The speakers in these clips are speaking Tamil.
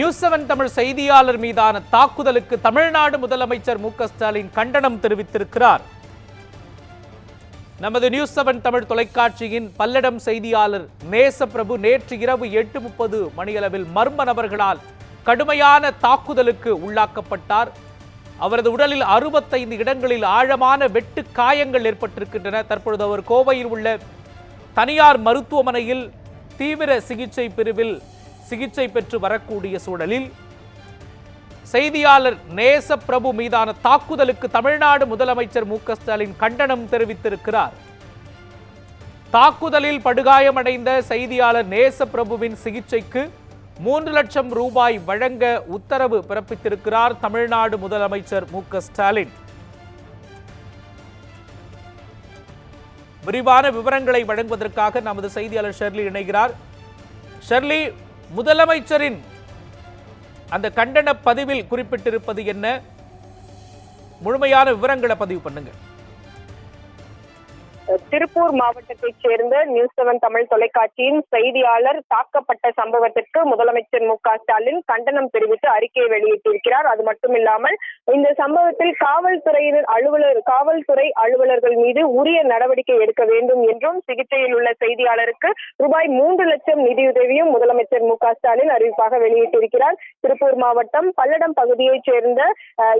நியூஸ் செவன் தமிழ் செய்தியாளர் மீதான தாக்குதலுக்கு தமிழ்நாடு முதலமைச்சர் மு ஸ்டாலின் கண்டனம் தெரிவித்திருக்கிறார். நமது நியூஸ் செவன் தமிழ் தொலைக்காட்சியின் பல்லடம் செய்தியாளர் நேசப்பிரபு நேற்று இரவு எட்டு முப்பது மணியளவில் மர்ம நபர்களால் கடுமையான தாக்குதலுக்கு உள்ளாக்கப்பட்டார். அவரது உடலில் அறுபத்தைந்து இடங்களில் ஆழமான வெட்டு காயங்கள் ஏற்பட்டிருக்கின்றன. தற்பொழுது அவர் கோவையில் உள்ள தனியார் மருத்துவமனையில் தீவிர சிகிச்சை பிரிவில் சிகிச்சை பெற்று வரக்கூடிய சூழலில் செய்தியாளர் நேச பிரபு மீதான தாக்குதலுக்கு தமிழ்நாடு முதலமைச்சர் மு ஸ்டாலின் கண்டனம் தெரிவித்திருக்கிறார். தாக்குதலில் படுகாயமடைந்த செய்தியாளர் நேச பிரபுவின் சிகிச்சைக்கு மூன்று லட்சம் ரூபாய் வழங்க உத்தரவு பிறப்பித்திருக்கிறார் தமிழ்நாடு முதலமைச்சர் மு ஸ்டாலின். விரிவான விவரங்களை வழங்குவதற்காக நமது செய்தியாளர் ஷெர்லி இணைகிறார். ஷெர்லி முதலமைச்சரின் அந்த கண்டன பதிவில் குறிப்பிட்டிருப்பது என்ன? முழுமையான விவரங்களை பதிவு பண்ணுங்க திருப்பூர் மாவட்டத்தைச் சேர்ந்த நியூஸ் செவன் தமிழ் தொலைக்காட்சியின் செய்தியாளர் தாக்கப்பட்ட சம்பவத்திற்கு முதலமைச்சர் மு க ஸ்டாலின் கண்டனம் தெரிவித்து அறிக்கை வெளியிட்டிருக்கிறார். அது மட்டுமில்லாமல் இந்த சம்பவத்தில் காவல்துறையினர் அலுவலர் காவல்துறை அலுவலர்கள் மீது உரிய நடவடிக்கை எடுக்க வேண்டும் என்றும் சிகிச்சையில் உள்ள செய்தியாளருக்கு ரூபாய் மூன்று லட்சம் நிதியுதவியும் முதலமைச்சர் மு க ஸ்டாலின் அறிவிப்பாக வெளியிட்டிருக்கிறார். திருப்பூர் மாவட்டம் பல்லடம் பகுதியைச் சேர்ந்த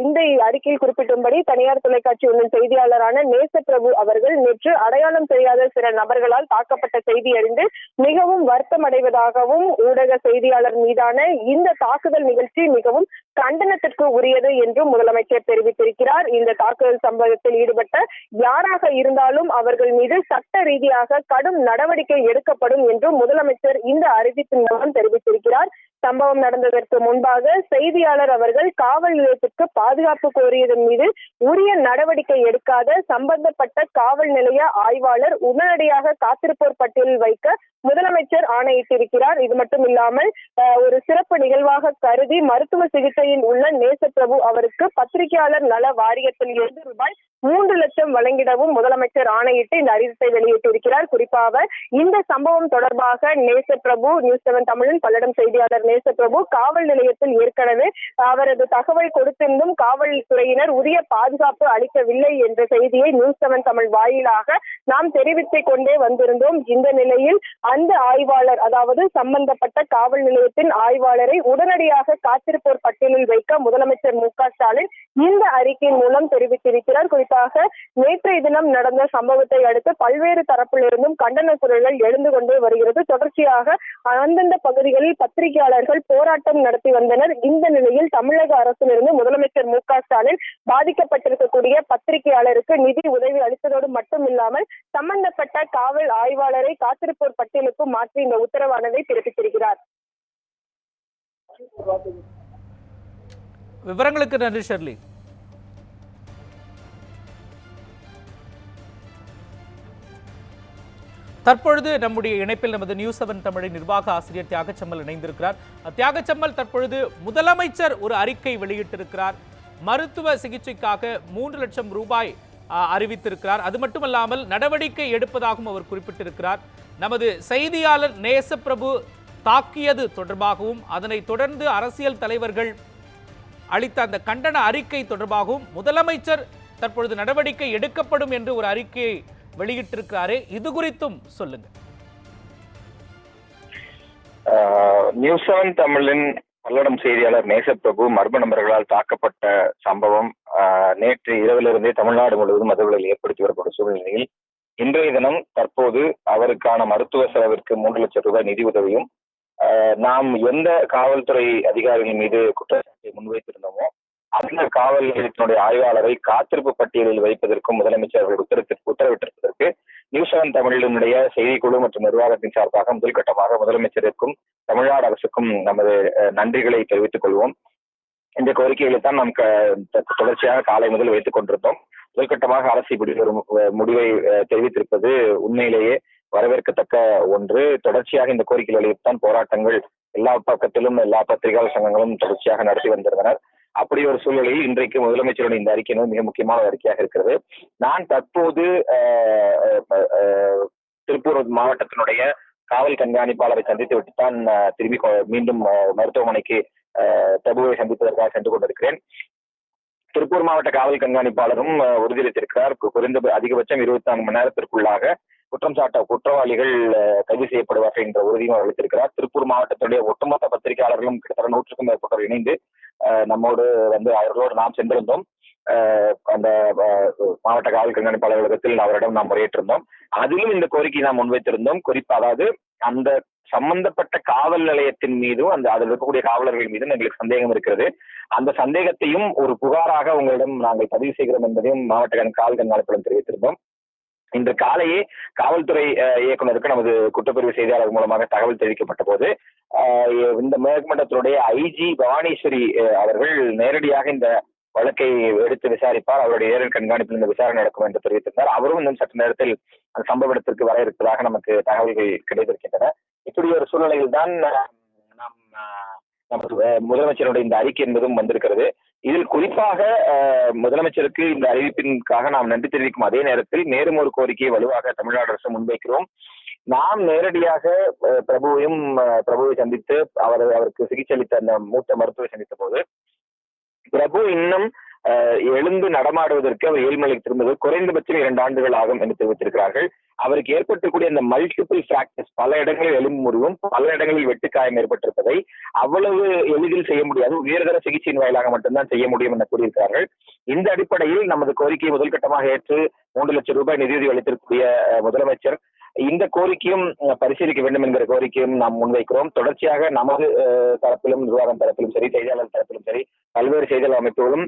இந்த அறிக்கையில் குறிப்பிட்டும்படி தனியார் தொலைக்காட்சி ஒன்றின் செய்தியாளரான நேசப்பிரபு அவர்கள் நேற்று அடையாளம் தெரியாத சில நபர்களால் தாக்கப்பட்ட செய்தி அறிந்து மிகவும் வருத்தம் அடைவதாகவும் ஊடக செய்தியாளர் மீதான இந்த தாக்குதல் நிகழ்ச்சி மிகவும் கண்டனத்திற்கு உரியது என்றும் முதலமைச்சர் தெரிவித்திருக்கிறார். இந்த தாக்குதல் சம்பவத்தில் ஈடுபட்ட யாராக இருந்தாலும் அவர்கள் மீது சட்ட ரீதியாக கடும் நடவடிக்கை எடுக்கப்படும் என்றும் முதலமைச்சர் இந்த அறிவிப்பின் மூலம் தெரிவித்திருக்கிறார். சம்பவம் நடந்ததற்கு முன்பாக செய்தியாளர் அவர்கள் காவல் நிலையத்திற்கு பாதுகாப்பு கோரியதன் மீது உரிய நடவடிக்கை எடுக்காத சம்பந்தப்பட்ட காவல் நிலைய ஆய்வாளர் உடனடியாக காத்திருப்போர் பட்டியலில் வைக்க முதலமைச்சர் ஆணையிட்டிருக்கிறார். இது மட்டும் இல்லாமல் ஒரு சிறப்பு நிகழ்வாக கருதி மருத்துவ சிகிச்சையில் உள்ள நேசப்பிரபு அவருக்கு பத்திரிகையாளர் நல வாரியத்தில் இருந்து ரூபாய் மூன்று லட்சம் வழங்கிடவும் முதலமைச்சர் ஆணையிட்டு இந்த அறிவிப்பை வெளியிட்டிருக்கிறார். குறிப்பாக இந்த சம்பவம் தொடர்பாக நேசப்பிரபு நியூஸ் செவன் தமிழின் பல்லடம் செய்தியாளர் நேசப்பிரபு காவல் நிலையத்தில் ஏற்கனவே அவரது தகவல் கொடுத்திருந்தும் காவல்துறையினர் உரிய பாதுகாப்பு அளிக்கவில்லை என்ற செய்தியை நியூஸ் செவன் தமிழ் வாயிலாக நாம் தெரிவித்துக் கொண்டே வந்திருந்தோம். இந்த நிலையில் அந்த ஆய்வாளர் அதாவது சம்பந்தப்பட்ட காவல் நிலையத்தின் ஆய்வாளரை உடனடியாக காத்திருப்போர் பட்டியலில் வைக்க முதலமைச்சர் மு க ஸ்டாலின் இந்த அறிக்கையின் மூலம் தெரிவித்திருக்கிறார். குறிப்பாக நேற்றைய தினம் நடந்த சம்பவத்தை அடுத்து பல்வேறு தரப்பிலிருந்தும் கண்டன குரல்கள் எழுந்து கொண்டே வருகிறது. தொடர்ச்சியாக அந்தந்த பகுதிகளில் பத்திரிகையாளர்கள் போராட்டம் நடத்தி வந்தனர். இந்த நிலையில் தமிழக அரசிலிருந்து முதலமைச்சர் மு க ஸ்டாலின் பாதிக்கப்பட்டிருக்கக்கூடிய பத்திரிகையாளருக்கு நிதி உதவி அளித்ததோடு மட்டுமில்லாமல் சம்பந்தப்பட்ட காவல் ஆய்வாளரை காத்திருப்போர் பட்டியலுக்கு மாற்றி இந்த உத்தரவானதை பிறப்பித்திருக்கிறார். விவரங்களுக்கு நன்றி ஷெர்லி தற்பொழுது நம்முடைய இணைப்பில் நமது நியூஸ் செவன் தமிழின் நிர்வாக ஆசிரியர் தியாகச்சம்மல் இணைந்திருக்கிறார். தியாகச்சம்மல் தற்பொழுது முதலமைச்சர் ஒரு அறிக்கை வெளியிட்டிருக்கிறார். மருத்துவ சிகிச்சைக்காக மூன்று லட்சம் ரூபாய் அறிவித்திருக்கிறார். அது மட்டுமல்லாமல் நடவடிக்கை எடுப்பதாகவும் அவர் குறிப்பிட்டிருக்கிறார். நமது செய்தியாளர் நேசப்பிரபு தாக்கியது தொடர்பாகவும் அதனைத் தொடர்ந்து அரசியல் தலைவர்கள் அளித்த அந்த கண்டன அறிக்கை தொடர்பாகவும் முதலமைச்சர் தற்பொழுது நடவடிக்கை எடுக்கப்படும் என்று ஒரு அறிக்கையை வெளியிட்டிருக்கிறாரே இது குறித்தும் சொல்லுங்க. ஆஹ் நியூஸ் செவன் தமிழின் பல்லடம் செய்தியாளர் நேசப்பிரபு மர்ம நபர்களால் தாக்கப்பட்ட சம்பவம் நேற்று இரவிலிருந்தே தமிழ்நாடு முழுவதும் அதிர்வுகளில் ஏற்படுத்தி வரப்படும் சூழ்நிலையில் இன்றைய தினம் தற்போது அவருக்கான மருத்துவ செலவிற்கு மூன்று லட்சம் ரூபாய் நிதி உதவியும் நாம் எந்த காவல்துறை அதிகாரிகள் மீது குற்றச்சாட்டை முன்வைத்திருந்தோமோ அந்த காவல் நிலையத்தினுடைய ஆய்வாளரை காத்திருப்பு பட்டியலில் வைப்பதற்கும் முதலமைச்சர் அவர்கள் உத்தரவிட்டு உத்தரவிட்டிருப்பதற்கு நியூஸ் செவன் தமிழினுடைய செய்திக்குழு மற்றும் நிர்வாகத்தின் சார்பாக முதல் கட்டமாக முதலமைச்சருக்கும் தமிழ்நாடு அரசுக்கும் நமது நன்றிகளை தெரிவித்துக் கொள்வோம். இந்த கோரிக்கைகளை தான் நாம் தொடர்ச்சியாக காலை முதல் வைத்துக் கொண்டிருந்தோம். முதல்கட்டமாக அரசு இப்படி ஒரு முடிவை அஹ், தெரிவித்திருப்பது உண்மையிலேயே வரவேற்கத்தக்க ஒன்று. தொடர்ச்சியாக இந்த கோரிக்கைகளை தான் போராட்டங்கள் எல்லா பக்கத்திலும் எல்லா பத்திரிகையாளர் சங்கங்களும் தொடர்ச்சியாக நடத்தி வந்திருந்தனர். அப்படி ஒரு சூழ்நிலையில் இன்றைக்கு முதலமைச்சருடைய இந்த அறிக்கை மிக முக்கியமான அறிக்கையாக இருக்கிறது. நான் தற்போது திருப்பூர் மாவட்டத்தினுடைய காவல் கண்காணிப்பாளரை சந்தித்து விட்டு தான் திரும்பி கொ- மீண்டும் மருத்துவமனைக்கு தபுவை சந்திப்பதற்காக சென்று கொண்டிருக்கிறேன். திருப்பூர் மாவட்ட காவல் கண்காணிப்பாளரும் உறுதியளித்திருக்கிறார். குறைந்த அதிகபட்சம் இருபத்தி நான்கு மணி நேரத்திற்குள்ளாக குற்றம் சாட்ட குற்றவாளிகள் கைது செய்யப்படுவார்கள் என்ற உறுதியும் அவர் அளித்திருக்கிறார். திருப்பூர் மாவட்டத்துடைய ஒட்டுமொத்த பத்திரிகையாளர்களும் கிட்டத்தட்ட நூற்றுக்கும் மேற்பட்டோர் இணைந்து நம்மோடு வந்து அவர்களோடு நாம் சென்றிருந்தோம். அஹ், அந்த மாவட்ட காவல் கண்காணிப்பு அலுவலகத்தில் அவரிடம் நாம் முறையிட்டிருந்தோம் அதிலும் இந்த கோரிக்கையை நாம் முன்வைத்திருந்தோம். குறிப்பா அதாவது அந்த சம்பந்தப்பட்ட காவல் நிலையத்தின் மீதும் அந்த அதில் இருக்கக்கூடிய காவலர்கள் மீதும் எங்களுக்கு சந்தேகம் இருக்கிறது. அந்த சந்தேகத்தையும் ஒரு புகாராக உங்களிடம் நாங்கள் பதிவு செய்கிறோம் என்பதையும் மாவட்ட கண் காவல் கண்காணிப்பிடம் தெரிவித்திருந்தோம். இன்று காலையே காவல்துறை இயக்குநருக்கு இயக்குனருக்கு நமது குற்றப்பிரிவு செய்தியாளர் மூலமாக தகவல் தெரிவிக்கப்பட்ட போது இந்த மேற்மண்டலத்தினுடைய ஐஜி பவானீஸ்வரி அவர்கள் நேரடியாக இந்த வழக்கை எடுத்து விசாரிப்பார். அவருடைய நேரில் கண்காணிப்பில் இந்த விசாரணை நடக்கும் என்று தெரிவித்திருந்தார். அவரும் இன்னும் சற்று நேரத்தில் அந்த சம்பவ இடத்திற்கு வர இருப்பதாக நமக்கு தகவல்கள் கிடைத்திருக்கின்றன. இப்படி ஒரு சூழ்நிலையில் தான் நாம் நமது முதலமைச்சருடைய இந்த அறிக்கை என்பதும் வந்திருக்கிறது. இதில் குறிப்பாக அஹ், முதலமைச்சருக்கு இந்த அறிவிப்பிற்காக நாம் நன்றி தெரிவிக்கும் அதே நேரத்தில் மேலும் ஒரு கோரிக்கையை வலுவாக தமிழ்நாடு அரசு முன்வைக்கிறோம். நாம் நேரடியாக அஹ், பிரபுவையும் அஹ், பிரபுவை சந்தித்து அவர் அவருக்கு சிகிச்சை அளித்த அந்த மூத்த மருத்துவரை சந்தித்த போது பிரபு இன்னும் எழுந்து நடமாடுவதற்கு அவர் ஏழ்மலைக்கு திரும்புவது குறைந்தபட்சம் இரண்டு ஆண்டுகள் ஆகும் என்று தெரிவித்திருக்கிறார்கள். அவருக்கு ஏற்பட்டக்கூடிய அந்த மல்டிபிள் பிராக்டிஸ் பல இடங்களில் எலும்பு முறிவும் பல இடங்களில் வெட்டுக்காயம் ஏற்பட்டிருப்பதை அவ்வளவு எளிதில் செய்ய முடியாது உயர்தர சிகிச்சையின் வாயிலாக மட்டும்தான் செய்ய முடியும் என கூறியிருக்கிறார்கள். இந்த அடிப்படையில் நமது கோரிக்கையை முதல் கட்டமாக ஏற்று மூன்று லட்சம் ரூபாய் நிதியுதவி அளித்திருக்கக்கூடிய முதலமைச்சர் இந்த கோரிக்கையும் பரிசீலிக்க வேண்டும் என்கிற கோரிக்கையும் நாம் முன்வைக்கிறோம். தொடர்ச்சியாக நமது தரப்பிலும் நிர்வாகம் தரப்பிலும் சரி செய்தியாளர் தரப்பிலும் சரி பல்வேறு செய்தியாளர் அமைப்புகளும்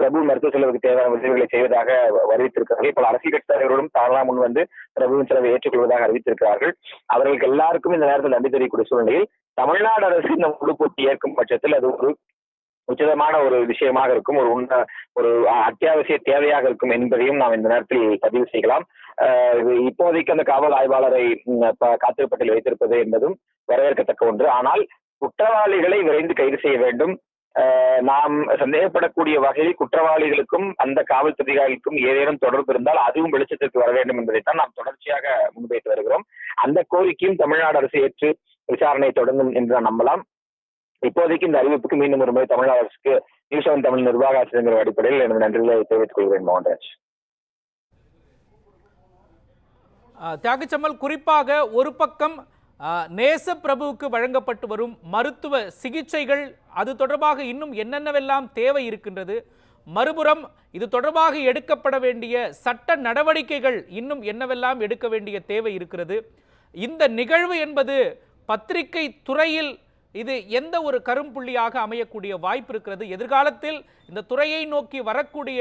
பிரபு மருத்துவ செலவுக்கு தேவையான உதவிகளை செய்வதாக அறிவித்திருக்கிறார்கள். பல அரசியல் கட்சி தலைவர்களும் தாராள முன் வந்து பிரபுவின் செலவை ஏற்றுக்கொள்வதாக அறிவித்திருக்கிறார்கள். அவர்களுக்கு எல்லாருக்கும் இந்த நேரத்தில் நன்றி தெரியக்கூடிய சூழ்நிலையில் தமிழ்நாடு அரசு இந்த முழு போட்டி ஏற்கும் பட்சத்தில் அது ஒரு உச்சிதமான ஒரு விஷயமாக இருக்கும். ஒரு உண்மை ஒரு அத்தியாவசிய தேவையாக இருக்கும் என்பதையும் நாம் இந்த நேரத்தில் பதிவு செய்யலாம். அஹ் இப்போதைக்கு அந்த காவல் ஆய்வாளரை காத்திருப்பட்டில் வைத்திருப்பது என்பதும் வரவேற்கத்தக்க ஒன்று. ஆனால் குற்றவாளிகளை விரைந்து கைது செய்ய வேண்டும். நாம் சந்தேகப்படக்கூடிய வகையில் குற்றவாளிகளுக்கும் அந்த காவல் பிரதிகாரிகளுக்கும் ஏதேனும் தொடர்பு இருந்தால் அதுவும் வெளிச்சத்திற்கு வர வேண்டும் என்பதைத்தான் நாம் தொடர்ச்சியாக முன்வைத்து வருகிறோம். அந்த கோரிக்கையும் தமிழ்நாடு அரசு ஏற்று விசாரணை தொடங்கும் என்று நம்பலாம். இப்போதைக்கு இந்த அறிவிப்புக்கு மீண்டும் ஒரு முறை தமிழ்நாடு அரசுக்கு நியூஸ் செவன் தமிழ் நிர்வாக ஆசிரியர் அடிப்படையில் எனது நன்றிகளை தெரிவித்துக் கொள்கிறேன் மோகன்ராஜ். தியாகச்சம்மல் குறிப்பாக ஒரு பக்கம் நேச பிரபுவுக்கு வழங்கப்பட்டு வரும் மருத்துவ சிகிச்சைகள் அது தொடர்பாக இன்னும் என்னென்னவெல்லாம் தேவை இருக்கின்றது மறுபுறம் இது தொடர்பாக எடுக்கப்பட வேண்டிய சட்ட நடவடிக்கைகள் இன்னும் என்னவெல்லாம் எடுக்க வேண்டிய தேவை இருக்கிறது இந்த நிகழ்வு என்பது பத்திரிகை துறையில் இது எந்த ஒரு கரும்புள்ளியாக அமையக்கூடிய வாய்ப்பு இருக்கிறது? எதிர்காலத்தில் இந்த துறையை நோக்கி வரக்கூடிய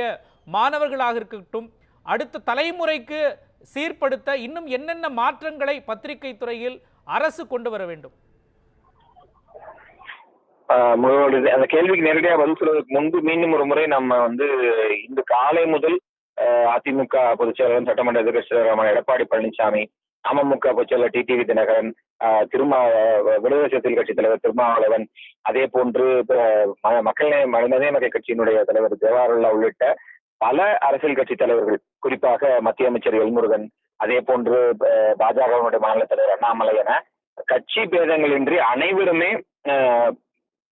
மாணவர்களாக இருக்கட்டும் அடுத்த தலைமுறைக்கு சீர்படுத்த இன்னும் என்னென்ன மாற்றங்களை பத்திரிகை துறையில் அரசு கொண்டு வர வேண்டும்? ஆஹ் அந்த கேள்விக்கு நேரடியாக பதில் சொல்வதற்கு முன்பு மீண்டும் ஒரு முறை நம்ம வந்து இந்த காலை முதல் அதிமுக பொதுச் செயலாளர் சட்டமன்ற எதிர்கட்சி தலைவரான எடப்பாடி பழனிசாமி அமமுக பொச்சல டிடிவி தினகரன் ஆஹ் திருமா விடுதலை சிறுத்தைகள் கட்சி தலைவர் திருமாவளவன் அதே போன்று மக்கள் மனிதநேய மக்கள் கட்சியினுடைய தலைவர் ஜவஹர்லா உள்ளிட்ட பல அரசியல் கட்சி தலைவர்கள் குறிப்பாக மத்திய அமைச்சர் எல்முருகன் அதே போன்று பாஜகவினுடைய மாநில தலைவர் அண்ணாமலை என கட்சி பேதங்களின்றி அனைவருமே ஆஹ்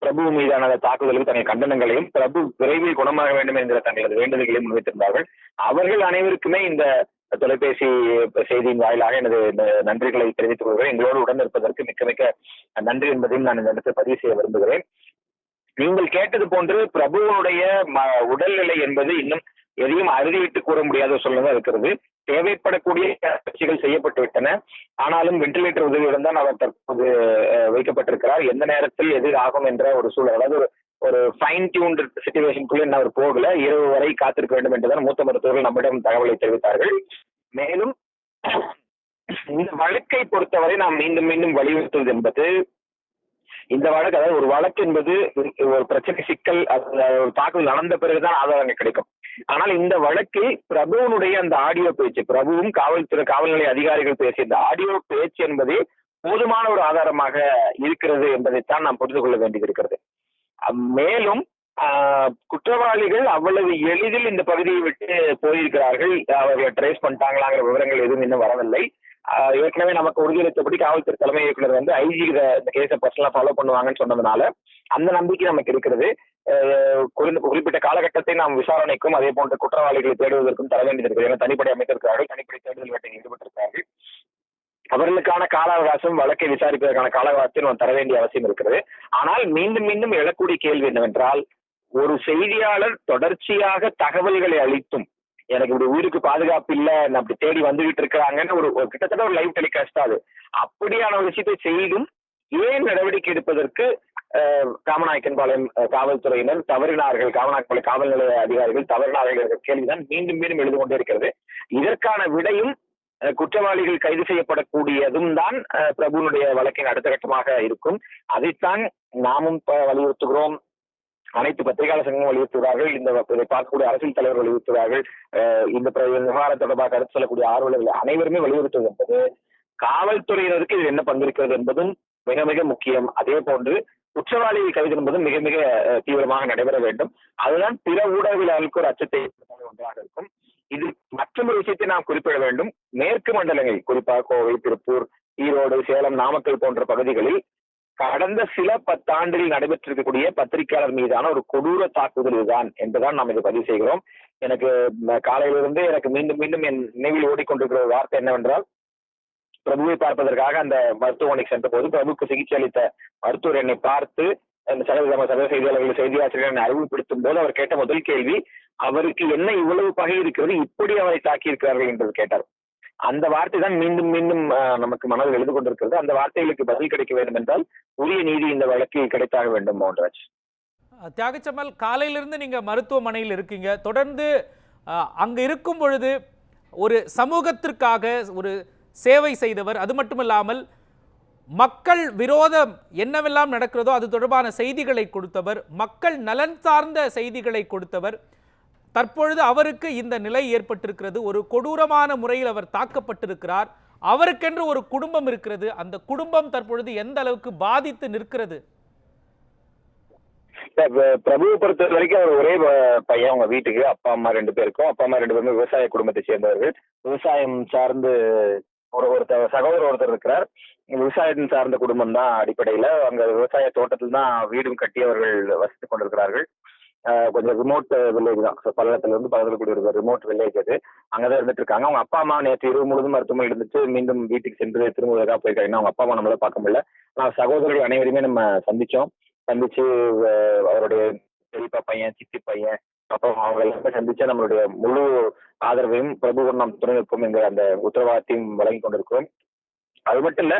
பிரபு மீதான தாக்குதலுக்கு தங்கள் கண்டனங்களையும் பிரபு விரைவில் குணமாக வேண்டும் என்கிற தங்களது வேண்டுதல்களையும் முன்வைத்திருந்தார்கள். அவர்கள் அனைவருக்குமே இந்த தொலைபேசி செய்தியின் வாயிலாக எனது நன்றிகளை தெரிவித்துக் கொள்கிறேன். எங்களோடு உடன் இருப்பதற்கு மிக்க மிக்க நன்றி என்பதையும் நான் இந்த இடத்தில் பதிவு செய்ய விரும்புகிறேன். நீங்கள் கேட்டது போன்று பிரபுவனுடைய ம- உடல்நிலை என்பது இன்னும் எதையும் அறுதிவிட்டு கூற முடியாத சூழ்நிலை இருக்கிறது. தேவைப்படக்கூடிய முயற்சிகள் செய்யப்பட்டு விட்டன. ஆனாலும் வென்டிலேட்டர் உதவியுடன் தான் அவர் தற்போது வைக்கப்பட்டிருக்கிறார். எந்த நேரத்தில் எது ஆகும் என்ற ஒரு சூழல் அதாவது ஒரு ஒரு ஃபைன் டியூன்டு சுச்சுவேஷனுக்குள்ள அவர் போகல. இரவு வரை காத்திருக்க வேண்டும் என்றுதான் மூத்த மருத்துவர்கள் நம்மிடம் தகவலை தெரிவித்தார்கள். மேலும் இந்த வழக்கை பொறுத்தவரை நாம் மீண்டும் மீண்டும் வலியுறுத்துவது என்பது இந்த வழக்கு அதாவது ஒரு வழக்கு என்பது ஒரு பிரச்சனை சிக்கல் அது ஒரு தாக்குதல் நடந்த பிறகுதான் ஆதாரங்கள் கிடைக்கும். ஆனால் இந்த வழக்கில் பிரபுவனுடைய அந்த ஆடியோ பேச்சு பிரபுவும் காவல்துறை காவல் நிலைய அதிகாரிகள் பேசிய இந்த ஆடியோ பேச்சு என்பது போதுமான ஒரு ஆதாரமாக இருக்கிறது என்பதைத்தான் நாம் புரிந்து கொள்ள வேண்டியது இருக்கிறது மேலும் ஆஹ், குற்றவாளிகள் அவ்வளவு எளிதில் இந்த பகுதியை விட்டு போயிருக்கிறார்கள். அவர்களை ட்ரேஸ் பண்ணிட்டாங்களாங்கிற விவரங்கள் எதுவும் இன்னும் வரவில்லை. ஏற்கனவே நமக்கு உறுதியளித்தபடி காவல்துறை தலைமை இயக்குனர் வந்து ஐஜி இந்த கேஸை பர்சனலா ஃபாலோ பண்ணுவாங்கன்னு சொன்னதுனால அந்த நம்பிக்கை நமக்கு இருக்கிறது. குறிப்பிட்ட காலகட்டத்தை நாம் விசாரணைக்கும் அதே போன்ற குற்றவாளிகளை தேடுவதற்கும் தர வேண்டியது இருக்குது. ஏன்னா தனிப்படை அமைத்திருக்கிறார்கள் தனிப்படை தேடுதல் வேட்டையில் ஈடுபட்டிருக்கிறார்கள். அவர்களுக்கான கால அவகாசம் வழக்கை விசாரிப்பதற்கான கால அவகாசத்தை நாம் தர வேண்டிய அவசியம் இருக்கிறது. ஆனால் மீண்டும் மீண்டும் எழக்கூடிய கேள்வி என்னவென்றால் ஒரு செய்தியாளர் தொடர்ச்சியாக தகவல்களை அளித்தும் எனக்கு இப்படி உயிருக்கு பாதுகாப்பு இல்ல நான் அப்படி தேடி வந்துகிட்டு இருக்கிறாங்கன்னு ஒரு ஒரு கிட்டத்தட்ட ஒரு லைவ் டெலிகாஸ்ட் அது. அப்படியான ஒரு விஷயத்தை செய்தும் ஏன் நடவடிக்கை எடுப்பதற்கு காமநாயக்கன் காமநாயக்கன்பாளையம் காவல்துறையினர் தவறினார்கள். காமநாயக்கன் காவல் நிலைய அதிகாரிகள் தவறினார்கள் என்ற கேள்விதான் மீண்டும் மீண்டும் எழுது கொண்டே இருக்கிறது. இதற்கான விடையும் அஹ், குற்றவாளிகள் கைது செய்யப்படக்கூடியதும் தான் பிரபுனுடைய வழக்கின் அடுத்த கட்டமாக இருக்கும். அதைத்தான் நாமும் ப- வலியுறுத்துகிறோம். அனைத்து பத்திரிகையாளர் சங்கமும் வலியுறுத்துகிறார்கள் இந்த இதை பார்க்கக்கூடிய அரசியல் தலைவர் வலியுறுத்துகிறார்கள் இந்த விவகாரம் தொடர்பாக கருத்து சொல்லக்கூடிய ஆர்வலர்கள் அனைவருமே வலியுறுத்துவது என்பது காவல்துறையினருக்கு இது என்ன பங்கிருக்கிறது என்பதும் மிக மிக முக்கியம். அதே போன்று குற்றவாளியை கைது என்பதும் மிக மிக தீவிரமாக நடைபெற வேண்டும். அதுதான் பிற ஊடகவியலாளருக்கு ஒரு அச்சத்தை ஒன்றாக இருக்கும். இது மற்றொரு விஷயத்தை நாம் குறிப்பிட வேண்டும். மேற்கு மண்டலங்கள் குறிப்பாக கோவை திருப்பூர் ஈரோடு சேலம் நாமக்கல் போன்ற பகுதிகளில் கடந்த சில பத்தாண்டுகளில் நடைபெற்றிருக்கக்கூடிய பத்திரிகையாளர் மீதான ஒரு கொடூர தாக்குதல் இதுதான் என்றுதான் நாம் இதை பதிவு செய்கிறோம். எனக்கு காலையிலிருந்து எனக்கு மீண்டும் மீண்டும் என் நினைவில் ஓடிக்கொண்டிருக்கிற ஒரு வார்த்தை என்னவென்றால் பிரபுவை பார்ப்பதற்காக அந்த மருத்துவமனைக்கு சென்ற போது பிரபுக்கு சிகிச்சை அளித்த மருத்துவர் என்னை பார்த்து அந்த சகல நம்ம செய்தியாளர்கள் செய்தியாசிரியர் என்னை அறிவுப்படுத்தும் போது அவர் கேட்ட முதல் கேள்வி அவருக்கு என்ன இவ்வளவு பகை இருக்கிறது இப்படி அவரை தாக்கி இருக்கிறார்கள் என்று கேட்டார். அந்த வார்த்தை தான் மீண்டும் மீண்டும் நமக்கு மனதில் எழுது கொண்டிருக்கிறது அந்த வார்த்தைகளுக்கு பதில் கிடைக்க வேண்டும் என்றால் உரிய நீதி இந்த வழக்கில் கிடைத்தாக வேண்டும் மோகன்ராஜ். தியாகச்சம்மல் காலையிலிருந்து நீங்க மருத்துவமனையில் இருக்கீங்க. தொடர்ந்து அஹ், அங்க இருக்கும் பொழுது ஒரு சமூகத்திற்காக ஒரு சேவை செய்தவர் அது மட்டுமில்லாமல் மக்கள் விரோதம் என்னவெல்லாம் நடக்கிறதோ அது தொடர்பான செய்திகளை கொடுத்தவர் மக்கள் நலன் சார்ந்த செய்திகளை கொடுத்தவர் தற்பொழுது அவருக்கு இந்த நிலை ஏற்பட்டிருக்கிறது. ஒரு கொடூரமான முறையில் அவர் தாக்கப்பட்டிருக்கிறார். அவருக்கென்று ஒரு குடும்பம் இருக்கிறது. அந்த குடும்பம் தற்பொழுது எந்த அளவுக்கு பாதித்து நிற்கிறது? பிரபு பிரபுவை பொறுத்த வரைக்கும் அவர் ஒரே பையன். அவங்க வீட்டுக்கு அப்பா அம்மா ரெண்டு பேருக்கும் அப்பா அம்மா ரெண்டு பேருமே விவசாய குடும்பத்தை சேர்ந்தவர்கள். விவசாயம் சார்ந்து ஒரு ஒருத்தர் சகோதரர் ஒருத்தர் இருக்கிறார். விவசாயம் சார்ந்த குடும்பம் தான் அடிப்படையில. அங்க விவசாய தோட்டத்தில் தான் வீடும் கட்டி அவர்கள் வசித்துக் கொண்டிருக்கிறார்கள். கொஞ்சம் ரிமோட் வில்லேஜ் தான். ஸோ பல்லடத்துல இருந்து பக்கத்துல கூடிய ஒரு ரிமோட் வில்லேஜ் அது. அங்கதான் இருந்துட்டு இருக்காங்க அவங்க அப்பா அம்மா நேற்று இரவு முழுதும் மருத்துவமனை இருந்துட்டு மீண்டும் வீட்டுக்கு சென்று திரும்புவதற்காக போயிருக்காங்க. அவங்க அப்பா அம்மா நம்மளால பார்க்க முடியல. நான் சகோதரர்கள் அனைவருமே நம்ம சந்திச்சோம். சந்திச்சு அவருடைய பெரியப்பா பையன் சித்தி பையன் அப்புறம் அவங்க எல்லாமே சந்திச்சு நம்மளுடைய முழு ஆதரவையும் பிரபு நாம் துணை நிற்போம் என்கிற அந்த உத்தரவாதத்தையும் வழங்கி கொண்டிருக்கிறோம். அது மட்டும் இல்ல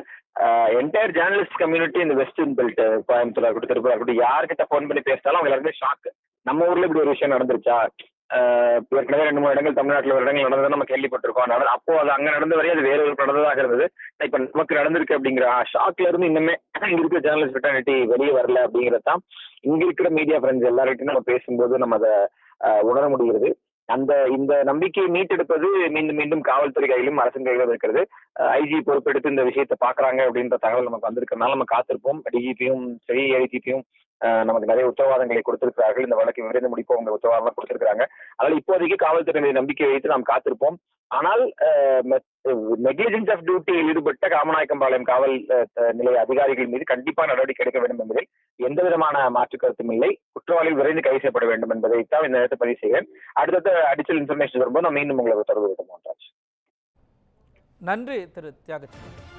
என்டையர் ஜேர்னலிஸ்ட் கம்யூனிட்டி இந்த வெஸ்டர்ன் பெல்ட் கோயம்புத்தூர் இருக்கட்டும் திருப்பூர் இருக்கட்டும் யார்கிட்ட ஃபோன் பண்ணி பேசினாலும் அவங்க எல்லாருமே ஷாக் நம்ம ஊர்ல இப்படி ஒரு விஷயம் நடந்துருச்சா? ஆஹ் ஏற்கனவே ரெண்டு மூணு இடங்கள் தமிழ்நாட்டில் ஒரு இடங்கள் நடந்தது நம்ம கேள்விப்பட்டிருக்கோம். ஆனால் அப்போ அது அங்க நடந்த வரையும் அது வேற ஒரு நடந்ததாக இருந்தது. இப்ப நமக்கு நடந்திருக்கு அப்படிங்கிற ஷாக்ல இருந்து இன்னுமே இங்க இருக்கிற ஜேர்னலிஸ்ட் ஃபிட்டர்னிட்டி வெளியே வரல அப்படிங்கிறது தான் இங்க இருக்கிற மீடியா ஃப்ரெண்ட்ஸ் எல்லார்கிட்டையும் நம்ம பேசும்போது நம்ம அதை ஆஹ் உணர முடிகிறது. அந்த இந்த நம்பிக்கையை மீட்டெடுப்பது மீண்டும் மீண்டும் காவல்துறை கையிலும் அரசின் கையிலும் இருக்கிறது. ஐஜி பொறுப்பெடுத்து இந்த விஷயத்தை பாக்குறாங்க அப்படின்ற தகவல் நமக்கு வந்திருக்கிறதுனால நம்ம காத்திருப்போம். டிஜிபியும் சரி ஏடிஜிபியும் நமக்கு நிறைய உத்தரவாதங்களை கொடுத்திருக்கிறார்கள். இந்த வழக்கை விரைந்து முடிப்போம். அவங்க உத்தரவாதம் கொடுத்திருக்காங்க அதனால இப்போதைக்கு காவல்துறை நம்பிக்கை வைத்து நாம் காத்திருப்போம். ஆனால் நெக்லிஜென்ஸ் ஆஃப் டியூட்டியில் ஈடுபட்ட காமநாயக்கம்பாளையம் காவல் நிலைய அதிகாரிகள் மீது கண்டிப்பாக நடவடிக்கை எடுக்க வேண்டும் என்பதில் எந்த விதமான மாற்று கருத்தும் இல்லை. குற்றவாளிகள் விரைந்து கைது செய்யப்பட வேண்டும் என்பதைத்தான் இந்த நேரத்தை பதிவு செய்கிறேன். அடுத்தடுத்த அடிஷனல் இன்ஃபர்மேஷன் வரும்போது நான் மீண்டும் உங்களுக்கு தொடர்பு கொள்கிறேன் நன்றி திரு தியாகச்சந்திரன்